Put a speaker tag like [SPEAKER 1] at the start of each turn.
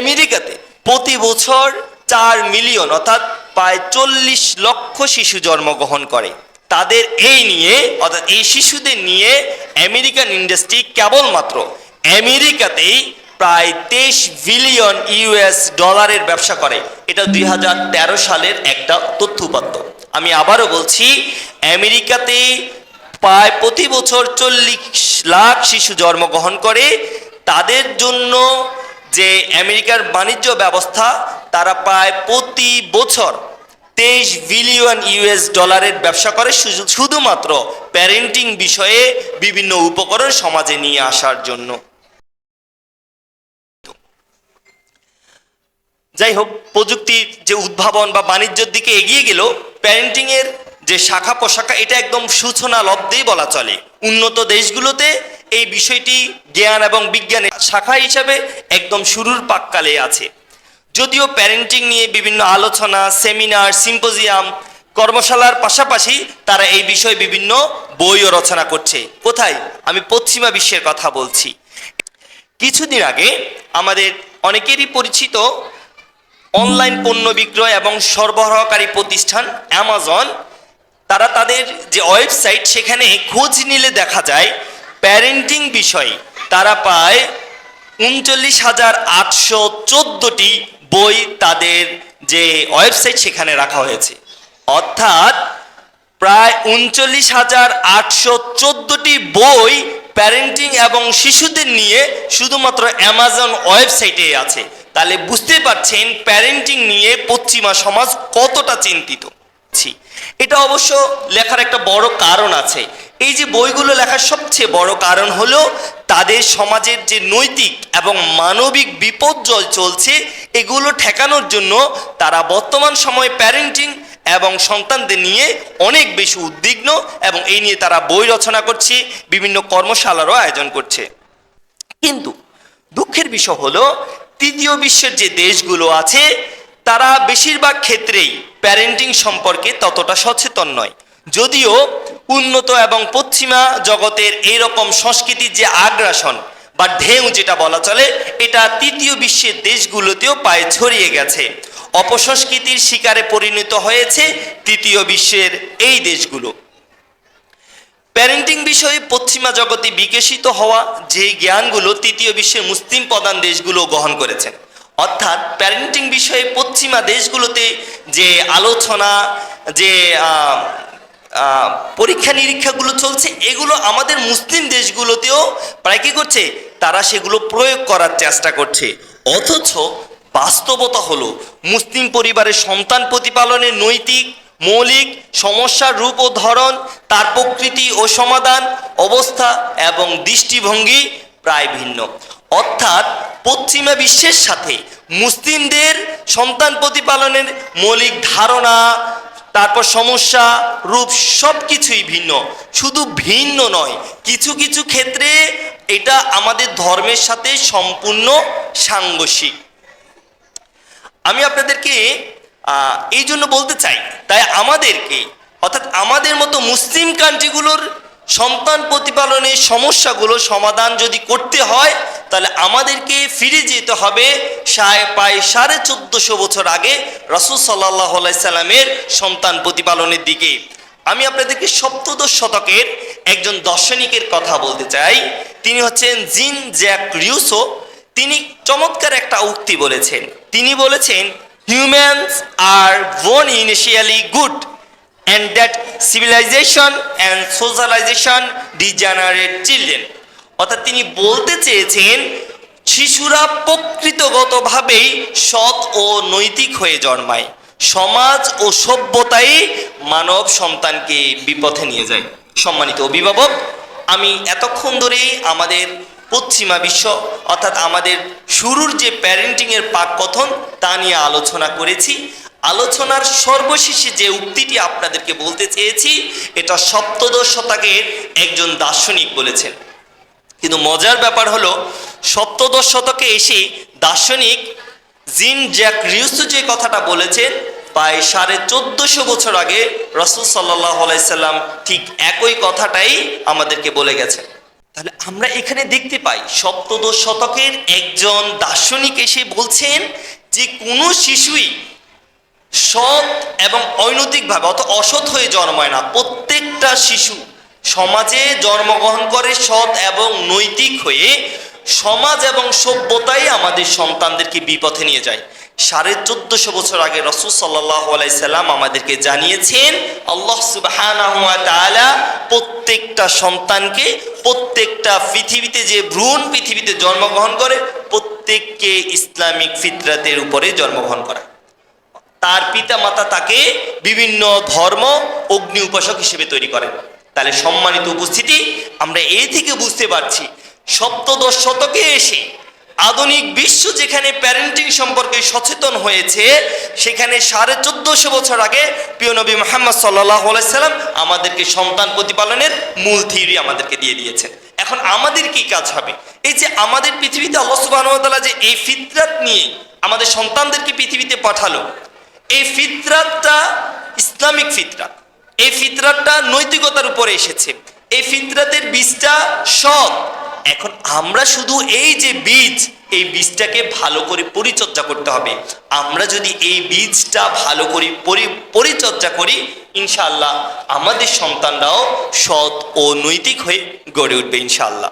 [SPEAKER 1] আমেরিকাতে প্রতি বছর চার মিলিয়ন, অর্থাৎ প্রায় চল্লিশ লক্ষ শিশু জন্মগ্রহণ করে। তাদের এই নিয়ে, অর্থাৎ এই শিশুদের নিয়ে আমেরিকান ইন্ডাস্ট্রি কেবলমাত্র আমেরিকাতেই প্রায় তেইশ বিলিয়ন ইউএস ডলারের ব্যবসা করে। এটা দুই হাজার তেরো সালের একটা তথ্য উপাত্ত। আমি আবারও বলছি আমেরিকাতে প্রায় প্রতি বছর চল্লিশ লাখ শিশু জন্মগ্রহণ করে। তাদের জন্য যে আমেরিকার বাণিজ্য ব্যবস্থা, তারা প্রায় প্রতি বছর তেইশ বিলিয়ন ইউএস ডলারের ব্যবসা করে, শুধু- শুধুমাত্র প্যারেন্টিং বিষয়ে বিভিন্ন উপকরণ সমাজে নিয়ে আসার জন্য। যাই হোক, প্রযুক্তির যে উদ্ভাবন বা বাণিজ্যের দিকে এগিয়ে গেল প্যারেন্টিংয়ের যে শাখা পোশাখা এটা একদম সূচনা লব্ধেই বলা চলে। উন্নত দেশগুলোতে এই বিষয়টি জ্ঞান এবং বিজ্ঞানের শাখা হিসাবে একদম শুরুর পাককালে আছে। যদিও প্যারেন্টিং নিয়ে বিভিন্ন আলোচনা সেমিনার সিম্পোজিয়াম কর্মশালার পাশাপাশি তারা এই বিষয়ে বিভিন্ন বইও রচনা করছে। কোথায়? আমি পশ্চিমা বিশ্বের কথা বলছি। কিছুদিন আগে আমাদের অনেকেরই পরিচিত অনলাইন পণ্য বিক্রয় এবং সরবরাহকারী প্রতিষ্ঠান অ্যামাজন তারা তাদের যে ওয়েবসাইট সেখানে খোঁজ নিলে দেখা যায় প্যারেন্টিং বিষয়ে, তারা পায় উনচল্লিশ হাজার আটশো চোদ্দোটি বই তাদের যে ওয়েবসাইট সেখানে রাখা হয়েছে। অর্থাৎ প্রায় উনচল্লিশ হাজার আটশো চোদ্দোটি বই প্যারেন্টিং এবং শিশুদের নিয়ে শুধুমাত্র অ্যামাজন ওয়েবসাইটে আছে। তাহলে বুঝতে পারছেন প্যারেন্টিং নিয়ে পশ্চিমা সমাজ কতটা চিন্তিত। ছি। এটা অবশ্য লেখার একটা বড় কারণ আছে এই যে বইগুলো লেখার সবচেয়ে বড় কারণ হলো তাদের সমাজের যে নৈতিক এবং মানবিক বিপর্যয় চলছে, এগুলো ঠেকানোর জন্য তারা বর্তমান সময়ে প্যারেন্টিং এবং সন্তানদের নিয়ে অনেক বেশি উদ্বিগ্ন এবং এই নিয়ে তারা বই রচনা করছে, বিভিন্ন কর্মশালারও আয়োজন করছে কিন্তু দুঃখের বিষয় হলো, তৃতীয় বিশ্বের যে দেশগুলো আছে তারা বেশিরভাগ ক্ষেত্রেই প্যারেন্টিং সম্পর্কে ততটা সচেতন নয়। যদিও উন্নত এবং পশ্চিমা জগতের এইরকম সংস্কৃতির যে আগ্রাসন বা ঢেউ যেটা বলা চলে, এটা তৃতীয় বিশ্বের দেশগুলোতেও পায়ে ছড়িয়ে গেছে। অপসংস্কৃতির শিকারে পরিণত হয়েছে তৃতীয় বিশ্বের এই দেশগুলো। প্যারেন্টিং বিষয়ে পশ্চিমা জগতে বিকশিত হওয়া যে জ্ঞানগুলো তৃতীয় বিশ্বের মুসলিম প্রধান দেশগুলো গ্রহণ করেছেন অর্থাৎ প্যারেন্টিং বিষয়ে পশ্চিমা দেশগুলোতে যে আলোচনা, যে পরীক্ষা নিরীক্ষাগুলো চলছে, এগুলো আমাদের মুসলিম দেশগুলোতেও প্রায় কী করছে? তারা সেগুলো প্রয়োগ করার চেষ্টা করছে। অথচ বাস্তবতা হলো, মুসলিম পরিবারের সন্তান প্রতিপালনের নৈতিক, মৌলিক সমস্যার রূপ ও ধরন, তার প্রকৃতি ও সমাধান, অবস্থা এবং দৃষ্টিভঙ্গি প্রায় ভিন্ন। অর্থাৎ পশ্চিমা বিশ্বের সাথে মুসলিমদের সন্তান প্রতিপালনের মৌলিক ধারণা, তারপর সমস্যা, রূপ সব কিছুই ভিন্ন। শুধু ভিন্ন নয়, কিছু কিছু ক্ষেত্রে এটা আমাদের ধর্মের সাথে সম্পূর্ণ সাংঘর্ষিক। আমি আপনাদেরকে এই জন্য বলতে চাই, তাই আমাদেরকে, অর্থাৎ আমাদের মতো মুসলিম কান্ট্রিগুলোর সন্তান প্রতিপালনের সমস্যাগুলো সমাধান যদি করতে হয় তাহলে আমাদেরকে ফিরে যেতে হবে প্রায় সাড়ে চোদ্দশো বছর আগে রসুল সাল্লাহ সাল্লামের সন্তান প্রতিপালনের দিকে। আমি আপনাদেরকে সপ্তদশ শতকের একজন দার্শনিকের কথা বলতে চাই। তিনি হচ্ছেন জিন জ্যাক রিউসো। তিনি চমৎকার একটা উক্তি বলেছেন। তিনি বলেছেন humans are born initially good and that civilization and socialization degenerate children অর্থাৎ তিনি বলতে চেয়েছেন, শিশুরা প্রকৃতগতভাবেই সৎ ও নৈতিক হয়ে জন্মায়। সমাজ ও সভ্যতাই মানব সন্তানকে বিপথে নিয়ে যায়। সম্মানিত অভিভাবক, আমি এতক্ষণ ধরেই আমাদের পশ্চিমা বিশ্ব, অর্থাৎ আমাদের শুরুর যে প্যারেন্টিংয়ের পাক কথন তা নিয়ে আলোচনা করেছি। আলোচনার সর্বশেষে যে উক্তিটি আপনাদেরকে বলতে চেয়েছি, এটা সপ্তদশ শতকের একজন দার্শনিক বলেছেন। কিন্তু মজার ব্যাপার হলো, সপ্তদশ শতকে এসে দার্শনিক জিন জ্যাক রিউসু যে কথাটা বলেছেন, প্রায় সাড়ে চোদ্দশো বছর আগে রসুল সাল্লাহ আলাইসাল্লাম ঠিক একই কথাটাই আমাদেরকে বলে গেছেন। তাহলে আমরা এখানে দেখতে পাই, সপ্তদশ শতকের একজন দার্শনিক এসে বলছেন যে কোনো শিশুই সৎ এবং অনৈতিকভাবে অত অসৎ হয়ে জন্মায় না, প্রত্যেকটা শিশু সমাজে জন্মগ্রহণ করে সৎ এবং নৈতিক হয়ে সমাজ এবং সভ্যতাই আমাদের সন্তানদেরকে বিপথে নিয়ে যায়। সাড়ে চোদ্দশো বছর আগে রসুল সাল্লাহ আলাইসাল্লাম আমাদেরকে জানিয়েছেন, আল্লাহ সুবাহ প্রত্যেকটা সন্তানকে প্রত্যেকটা পৃথিবীতে যে ভ্রূণ পৃথিবীতে জন্মগ্রহণ করে, প্রত্যেককে ইসলামিক ফিতরাতের উপরে জন্মগ্রহণ করায় তার পিতা মাতা তাকে বিভিন্ন ধর্ম অগ্নি উপাসক হিসেবে তৈরি করেন। তাহলে সম্মানিত উপস্থিতি, আমরা এই থেকে বুঝতে পারছি, সপ্তদশ শতকে এসে আধুনিক বিশ্ব যেখানে প্যারেন্টিং সম্পর্কে সচেতন হয়েছে, সেখানে সাড়ে চোদ্দশো বছর আগে প্রিয় নবী মোহাম্মদ সাল্লাহ সাল্লাম আমাদেরকে সন্তান প্রতিপালনের মূল থিওরি আমাদেরকে দিয়ে দিয়েছেন। এখন আমাদের কি কাজ হবে? এই যে আমাদের পৃথিবীতে আল্লাহ যে এই ফিতরাত নিয়ে আমাদের সন্তানদেরকে পৃথিবীতে পাঠালো, এই ফিতরাতটা ইসলামিক ফিতরাত। এই ফিতরাতটা নৈতিকতার উপরে এসেছে। এই ফিতরাতের বীজটা সৎ। এখন আমরা শুধু এই যে বীজ, এই বীজটাকে ভালো করে পরিচর্যা করতে হবে। আমরা যদি এই বীজটা ভালো করে পরি- পরিচর্যা করি ইনশাল্লাহ আমাদের সন্তানরাও সৎ ও নৈতিক হয়ে গড়ে উঠবে, ইনশাআল্লাহ।